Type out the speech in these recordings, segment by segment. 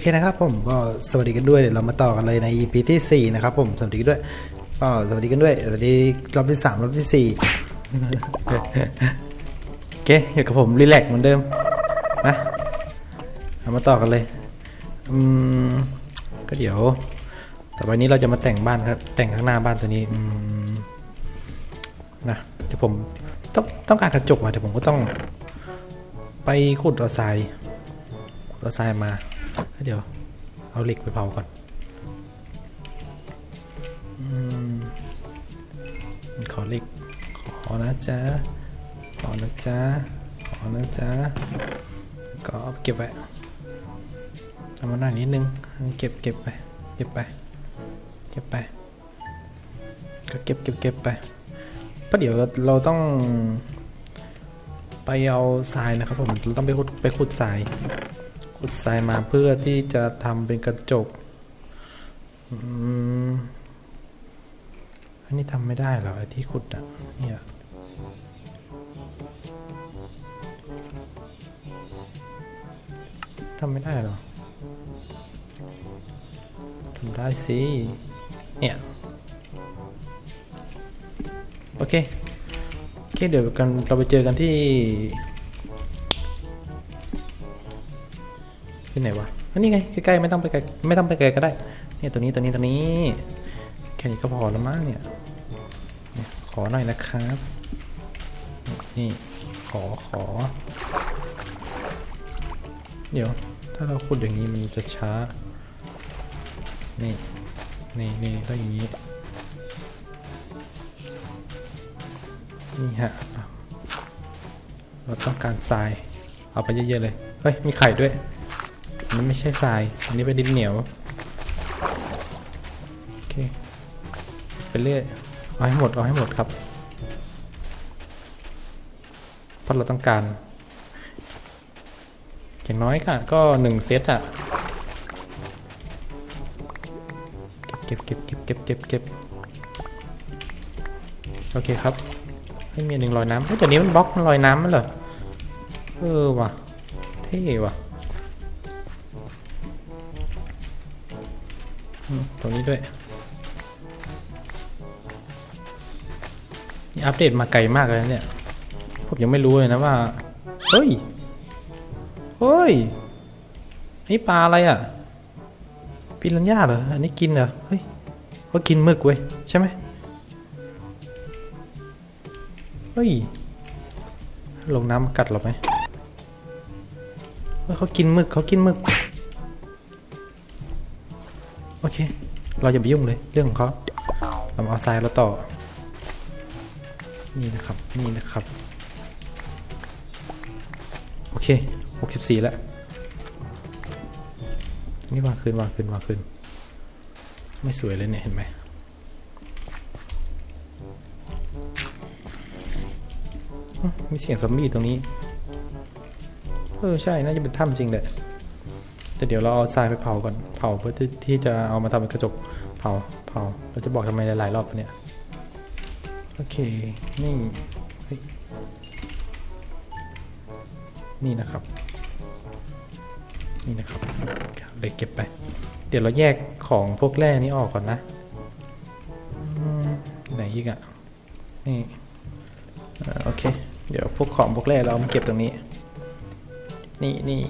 เคนะครับผมก็สวัสดีกันด้วยเดี๋ยวเรามาต่อกันเลยใน EP ที่4นะครับผมสวัสดีกันด้วยก็สวัสดีกันด้วยสวัสดีรอบที่3รอบที่4โอเคอยู่กับผมรีแลกเหมือนเดิมนะเรามาต่อกันเลยอืมก็เดี๋ยวต่อไปนี้เราจะมาแต่งบ้านครับ แต่งข้างหน้าบ้านตัวนี้อืมนะเดี๋ยวผมต้องต้องการกระจกว่ะเดี๋ยวผมก็ต้องไปขุดเอาทรายขุดเอาทรายมา เดี๋ยว เอาเหล็กไปเผาก่อนอขอเหล็ก ขอนะจ๊ะ ขอนะจ๊ะ ขอนะจ๊ะ ก็เอาเก็บไว้ทำมาหน่อยนิดนึง เก็บเก็บไป เก็บไป เก็บไป ก็เก็บเก็บเก็บไปเพราะเดี๋ยวเราต้องไปเอาทรายนะครับผม เราต้องไปขุดไปขุดทราย ขุดทรายมาเพื่อที่จะทำเป็นกระจกอืมอันนี้ทำไม่ได้เหรอไอ้ที่ขุดอะเนี่ยทำไม่ได้หรอทำได้สิ เนี่ย โอเค โอเค เดี๋ยวกันเราไปเจอกันที่ ที่ไหนวะอันนี้ไงใกล้ๆไม่ต้องไปไกลไม่ต้องไปไกลก็ได้เนี่ยตัวนี้ตัวนี้ตัวนี้แค่นี้ก็พอแล้วมั้งเนี่ยขอหน่อยนะครับ นี่ขอขอ เดี๋ยว ถ้าเราขุดอย่างนี้มันจะช้า นี่นี่นี่ต้องอย่างนี้ นี่ฮะ เราต้องการทราย เอาไปเยอะๆเลย เฮ้ย มีไข่ด้วย นนี้ไม่ใช่ทราย อันนี้เป็นดินเหนียว โอเค ไปเรื่อย เอาให้หมด เอาให้หมดครับเพราะเราต้องการ อย่างน้อยก็ก็หนึ่งเซตอะเก็บเก็บเก็บเก็บเก็บเก็บโอเคครับไม่มีหนึ่งลอยน้ำเฮ้ยแต่นี้มันบล็อกมันลอยน้ำมันเหรอ เออว่ะ เท่ว่ะ ตรงนี้ด้วยนี่อัปเดตมาไกลมากเลยนะเนี่ย ผมยังไม่รู้เลยนะว่า เฮ้ย เฮ้ยอันนี้ปลาอะไรอะปิรันย่าเหรอ อันนี้กินเหรอ เฮ้ยเขากินมึกเว้ย ใช่ไหมเฮ้ย ลงน้ำกัดเราไหมเฮ้ยเขากินมึกเขากินมึก เค เราอย่าไปยุ่งเลยเรื่องของเขาเรามาเอาทรายเราต่อ นี่นะครับ นี่นะครับ โอเค 64 แล้ว นี่วางคืนวางคืนวางคืนไม่สวยเลยเนี่ย เห็นไหมมีเสียงซอมบี้ตรงนี้ เออ ใช่ น่าจะเป็นถ้ำจริงแหละ แต่เดี๋ยวเราเอาทรายไปเผาก่อน เผาเพื่อที่ที่จะเอามาทำเป็นกระจก เผา เผา เราจะบอกทำไมหลายๆรอบเนี่ย โอเค นี่ นี่นะครับ นี่นะครับเดี๋ยวเก็บไป เดี๋ยวเราแยกของพวกแร่นี้ออกก่อนนะ ไหนอีกอะนี่โอเค เดี๋ยวพวกของพวกแร่เราเอามาเก็บตรงนี้ นี่นี่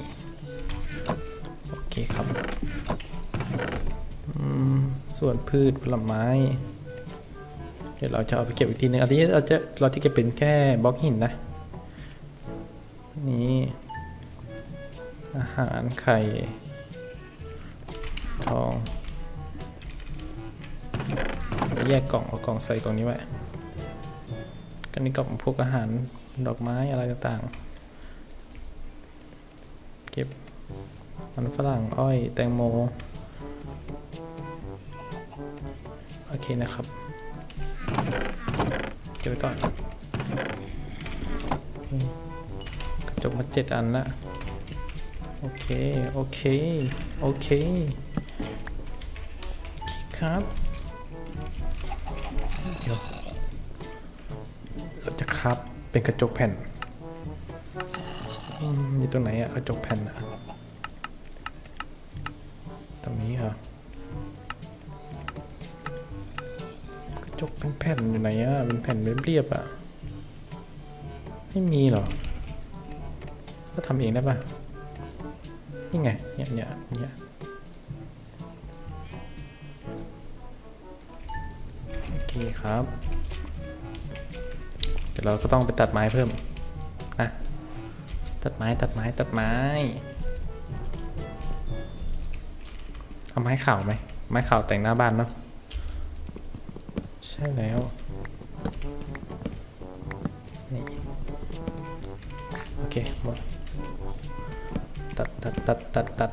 เคครับส่วนพืชผลไม้ เดี๋ยวเราจะเอาไปเก็บอีกทีนึงอันนี้เราจะเราจะเก็บเป็นแค่บล็อกหินนะนี่อาหารไข่ทองแยกกล่องเอากล่องใส่กล่องนี้ไว้กันนี้กล่องพวกอาหารดอกไม้อะไรต่างๆ เก็บ มันฝรั่งอ้อยแตงโม โอเคนะครับเก็บไว้ก่อนกระจกมาเจ็ดอันละโอเค โอเค โอเคครับเดี๋ยวเราจะครับเป็นกระจกแผ่นมมีตรงไหนอะกระจกแผ่นอะ ผ่นอยู่ไหนอะเป็นแผ่นเรียบๆอะไม่มีหรอ ก็ทำเองได้ปะนี่ไง เนี่ยเนี่ยเนี่ยโอเคครับ เดี๋ยวเราก็ต้องไปตัดไม้เพิ่มนะ ตัดไม้ตัดไม้ตัดไม้เอาไม้ขาวไหมไม้ขาวแต่งหน้าบ้านเนาะ ใช่แล้ว นี่ โอเค หมด ตัดตัดตัดตัดตัด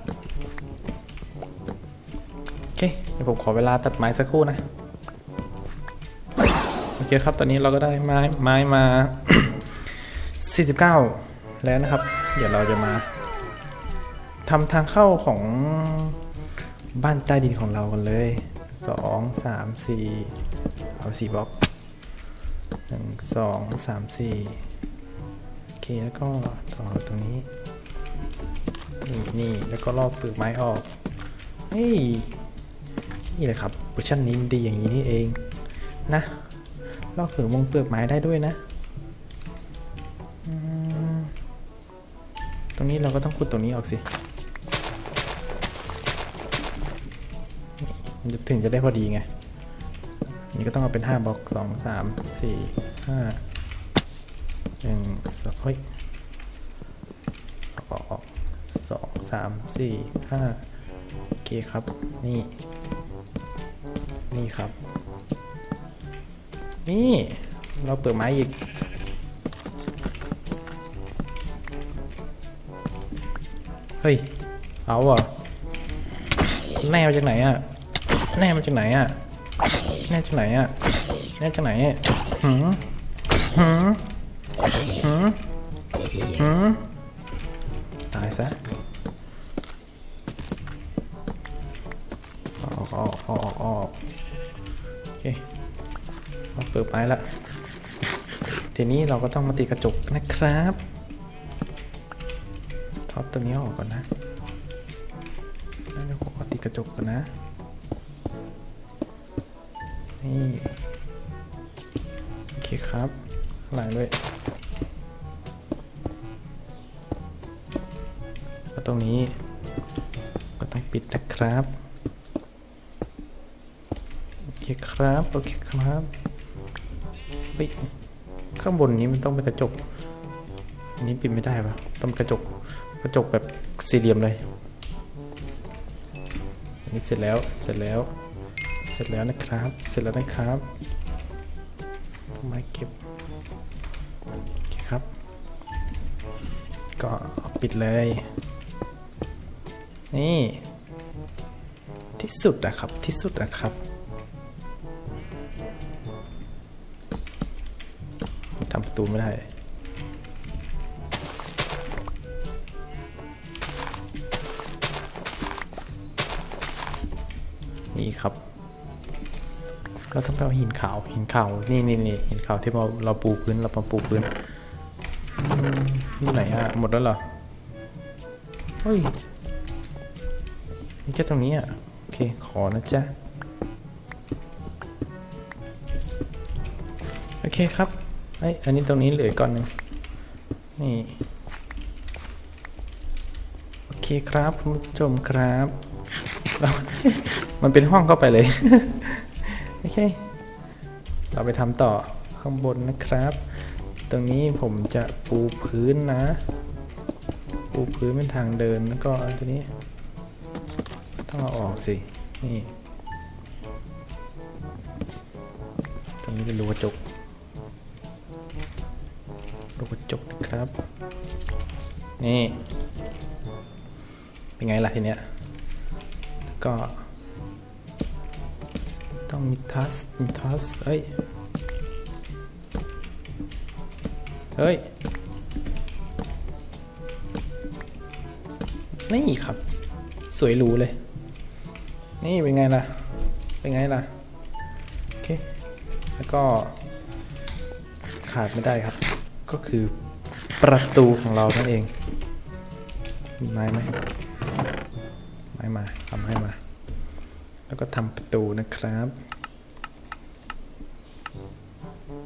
โอเค เดี๋ยวผมขอเวลาตัดไม้สักครู่นะ โอเคครับ ตอนนี้เราก็ได้ไม้ไม้มา 49 แล้วนะครับ เดี๋ยวเราจะมาทำทางเข้าของบ้านใต้ดินของเรากันเลย 2 3 4เอา4บล็อก1 2 3 4โอเคแล้วก็ต่อตรงนี้ นี่นี่แล้วก็ลอกเปลือกไม้ออกเฮ้ยนี่แหละครับเวอร์ชันนี้ดีอย่างนี้นี่เองนะลอกเปลือกมงเปลือกไม้ได้ด้วยนะตรงนี้เราก็ต้องขุดตรงนี้ออกสิ ถึงจะได้พอดีไง นี่ก็ต้องเอาเป็น 5บล็อก 2 3 4 5 1 2เฮ้ยออกออกสองสามสี่ห้าโอเคครับ นี่ นี่ครับ นี่เราเปิดไม้อีกเฮ้ย เอาเหรอะแน่มาจากไหนอะ แน่มาจากไหนอะ แน่จากไหนอะ แน่จากไหนอะหืมหืมหืมหืมตายซะออกออกออกออกโอเคเราเปิดไม้ละทีนี้เราก็ต้องมาตีกระจกนะครับท็อปตัวนี้ออกก่อนนะแล้วเดี๋ยวผมขอตีกระจกก่อนนะ นี่โอเคครับข้างหลังด้วยแล้วตรงนี้ ก็ต้องปิดนะครับ โอเคครับ โอเคครับเฮ้ยข้างบนนี้มันต้องเป็นกระจกอันนี้ปิดไม่ได้ปะต้องกระจกกระจกแบบสี่เหลี่ยมเลยอันนี้เสร็จแล้วเสร็จแล้ว เสร็จแล้วนะครับ เสร็จแล้วนะครับไม้เก็บโอเคครับ ก็ปิดเลย นี่ ที่สุดนะครับ ที่สุดนะครับทำประตูไม่ได้นี่ครับ เราต้องไปเอาหินขาวหินขาวนี่นี่นี่หินขาวที่เราเราปูพื้นเรามาปูพื้นนี่ไหนอะหมดแล้วเหรอเฮ้ยมีแค่ตรงนี้อะโอเคขอนะจ๊ะโอเคครับเอ้ยอันนี้ตรงนี้เหลือกก้อนหนึ่งนี่โอเคครับคุณผู้ชมครับ มันเป็นห้องเข้าไปเลย โอเค เราไปทำต่อข้างบนนะครับ ตรงนี้ผมจะปูพื้นนะ ปูพื้นเป็นทางเดินแล้วก็อันตัวนี้ ต้องเอาออกสิ นี่ ตรงนี้เป็นรูกระจกรูกระจกนะครับ นี่ เป็นไงล่ะทีเนี้ยก็ ต้องมีทัสมีทัสเอ้ย เฮ้ย นี่ครับ สวยหรูเลย นี่เป็นไงล่ะ เป็นไงล่ะ โอเค แล้วก็ขาดไม่ได้ครับ ก็คือประตูของเรานั่นเอง ไม้ไหมไม้มาทำให้มา แล้ว ก็ทำประตูนะครับ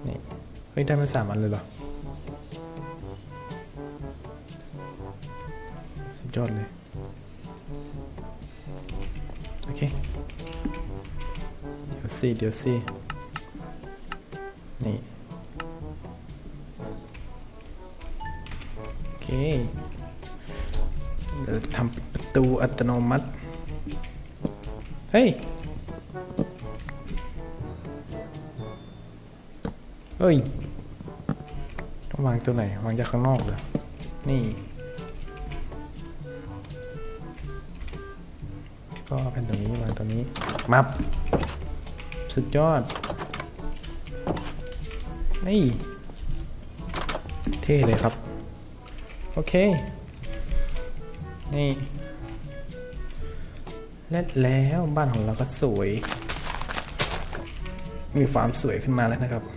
เคนี่เฮ้ยได้มาสามอันเลยเหรอสุดยอดเลยโอเคเดี๋ยวสิเดี๋ยวสินี่โอเคเดี๋ยวทำประตูอัตโนมัติเฮ้ย ต้องวางตัวไหนวางจากข้างนอกเหรอนี่ ก็เป็นตรงนี้วางตรงนี้มับสุดยอด นี่ เท่เลยครับ โอเค นี่และแล้วบ้านของเราก็สวย มีความสวยขึ้นมาแล้วนะครับอืม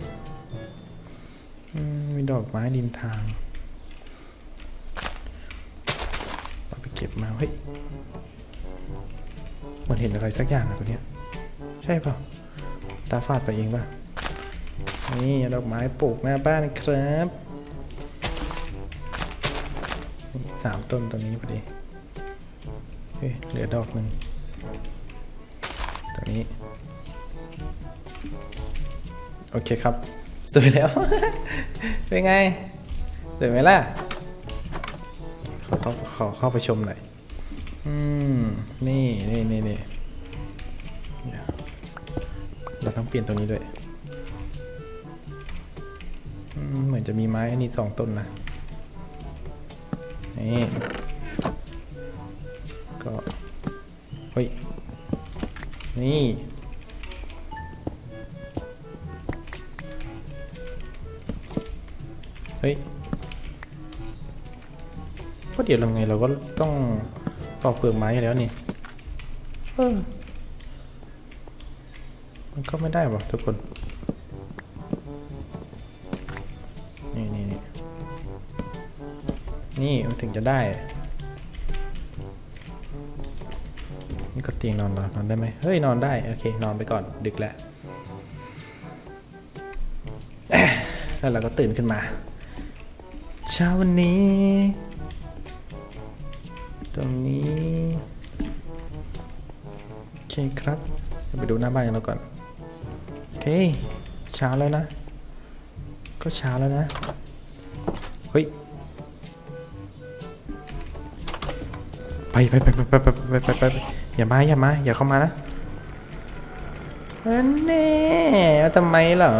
มีด อกไม้ริมทางเราไปเก็บมา เฮ้ยมันเห็นอะไรสักอย่างอะตัวเนี้ย ใช่เปล่าตาฝาดไปเองป่ะ นี่ดอกไม้ปลูกหน้าบ้านครับสามต้นตรงนี้พอดี เฮ้ย เหลือดอกหนึ่งตรงนี้ โอเคครับ สวยแล้ว เป็นไงสวยไหมล่ะขอเข้าขอเข้าไปชมหน่อยอืมนี่นี่นี่นี่เราต้องเปลี่ยนตรงนี้ด้วยเหมือนจะมีไม้อันนี้สองต้นนะนี่ก็เฮ้ยนี่ เฮ้ยก็เดี๋ยวเราไงเราก็ต้องปอกเปลือกไม้แล้วนี่เออมันก็ไม่ได้วะทุกคน นี่นี่นี่นี่มันถึงจะได้ นี่ก็เตียงนอนเหรอนอนได้ไหมเฮ้ย นอนได้ โอเค นอนไปก่อนดึกแล้ว แล้วเราก็ตื่นขึ้นมา เช้าวันนี้ ตรงนี้โอเคครับไปดูหน้าบ้านกันแล้วก่อนโอเคเช้าแล้วนะ ก็เช้าแล้วนะเฮ้ยไปไปไปไปไปไปไปไปไปอย่ามาอย่ามาอย่าเข้ามานะอันแน่ทำไมเหรอ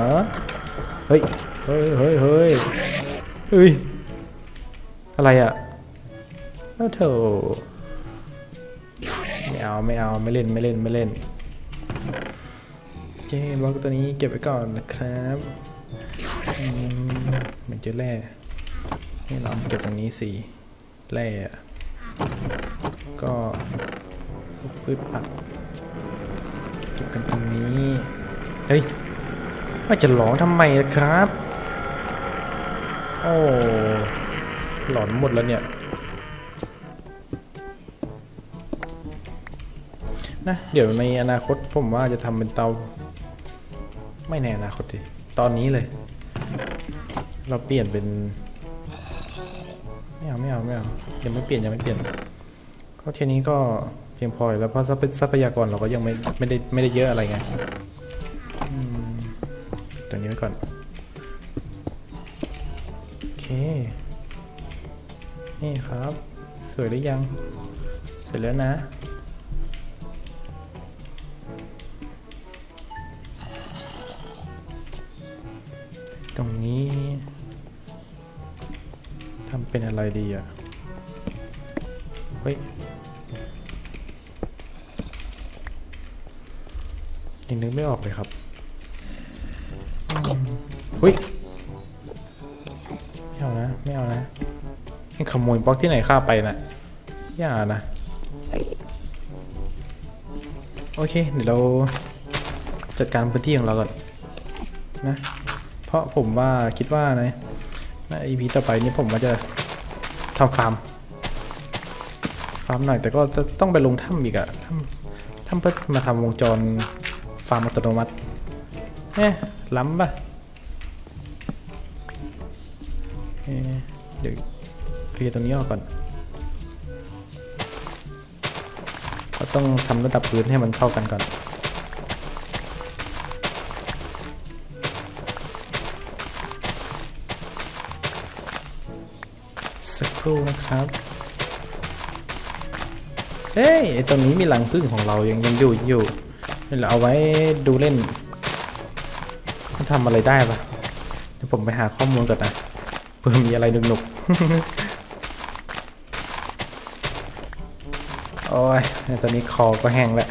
เฮ้ยเฮ้ยเฮ้ยเฮ้ยเฮ้ย อะไรอะโอ้โถไม่เอาไม่เอาไม่เล่นไม่เล่นไม่เล่นโอเคบล็อกตัวนี้เก็บไว้ก่อนนะครับเหมือนจะแร่นี่เราเก็บตรงนี้สิแร่ก็พืชผักเก็บกันตรงนี้ เฮ้ยว่าจะหลองทำไมล่ะครับ โอ้ หลอนหมดแล้วเนี่ยนะเดี๋ยวในอนาคตผมว่าจะทำเป็นเตา ไม่ในอนาคตดิตอนนี้เลย เราเปลี่ยนเป็นไม่เอาไม่เอาไม่เอายังไม่เปลี่ยนยังไม่เปลี่ยนก็เทีนี้ก็เพียงพอแล้วเพราะทรัพยากรเราก็ยังไม่ไม่ได้ไม่ได้เยอะอะไรไงตรงนี้ไว้ก่อน นี่ครับ สวยหรือยัง สวยแล้วนะตรงนี้ทำเป็นอะไรดีอะ เฮ้ยยังนึกไม่ออกเลยครับเฮ้ย ไม่เอานะ ไม่เอานะ ขโมยบล็อกที่ไหนข้าไปนะอย่านะ โอเค เดี๋ยวเราจัดการพื้นที่ของเราก่อนนะ เพราะผมว่าคิดว่านะใน EP ต่อไปนี้ผมว่าจะทำฟาร์ม ฟาร์มหน่อยแต่ก็จะต้องไปลงถ้ำอีกอะถ้ำถ้ำเพื่อมาทำวงจรฟาร์มอัตโนมัติเอ๊ะล้ำปะเดี๋ยว ลียร์ตรงนี้ออกก่อน ก็ต้องทำระดับพื้นให้มันเท่ากันก่อน สักครู่นะครับ เอ้ยไอตรงนี้มีหลังพึ่งของเรายังยังอยู่อยู่นี่เราเอาไว้ดูเล่นมันทำอะไรได้ปะเดี๋ยวผมไปหาข้อมูลก่อนนะเพื่อมีอะไรหนุกๆ โอ้ยตอนนี้คอก็แห้งแล้ว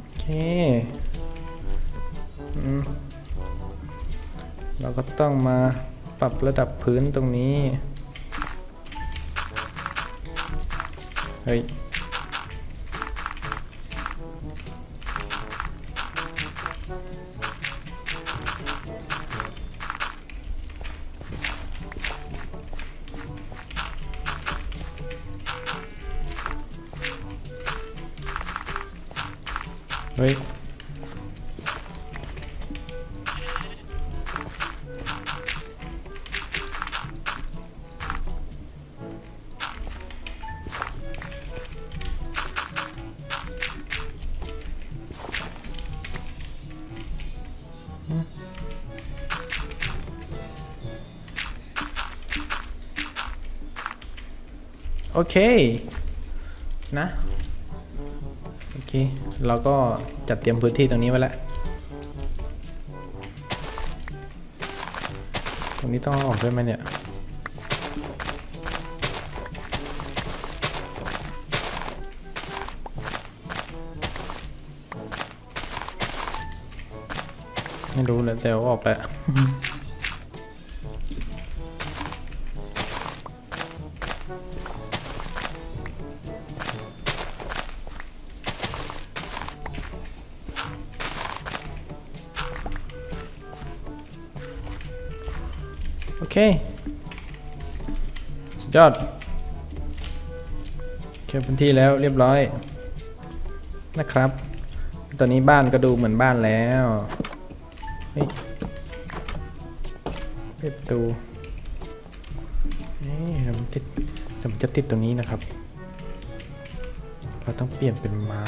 โอเคอืมเราก็ต้องมาปรับระดับพื้นตรงนี้ เฮ้ย เฮ้ยโอเค นะ โอเค เราก็จัดเตรียมพื้นที่ตรงนี้ไว้แล้วตรงนี้ต้องออกด้วยไหมเนี่ยไม่รู้แล้วแต่ว่าออกแล้ว โอเค สุดยอดเคลียร์พื้นที่แล้วเรียบร้อยนะครับ ตอนนี้บ้านก็ดูเหมือนบ้านแล้วเฮ้ยปิดประตูนี่เดี๋ยวมันติดเดี๋ยวมันจะติดตรงนี้นะครับ เราต้องเปลี่ยนเป็นไม้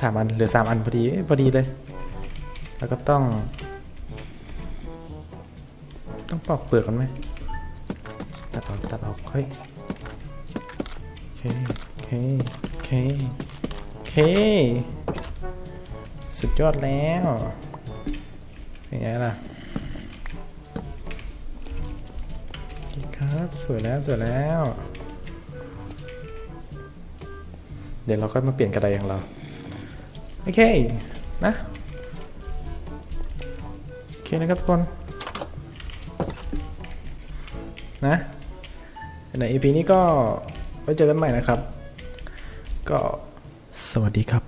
สามอันเหลือสามอันพอดีพอดีเลย แล้วก็ต้อง ต้องปอกเปลือกกันไหมตัดออกตัดออกเฮ้ยโอเคโอเคโอเคโอเค สุดยอดแล้วเป็นไงล่ะครับสวยแล้วสวยแล้ว เดี๋ยวเราค่อยมาเปลี่ยนกระไดของเรา อเค นะ โอเคนะครับทุกคน นะ ใน EP นี้ก็ไว้เจอกันใหม่นะครับ ก็สวัสดีครับ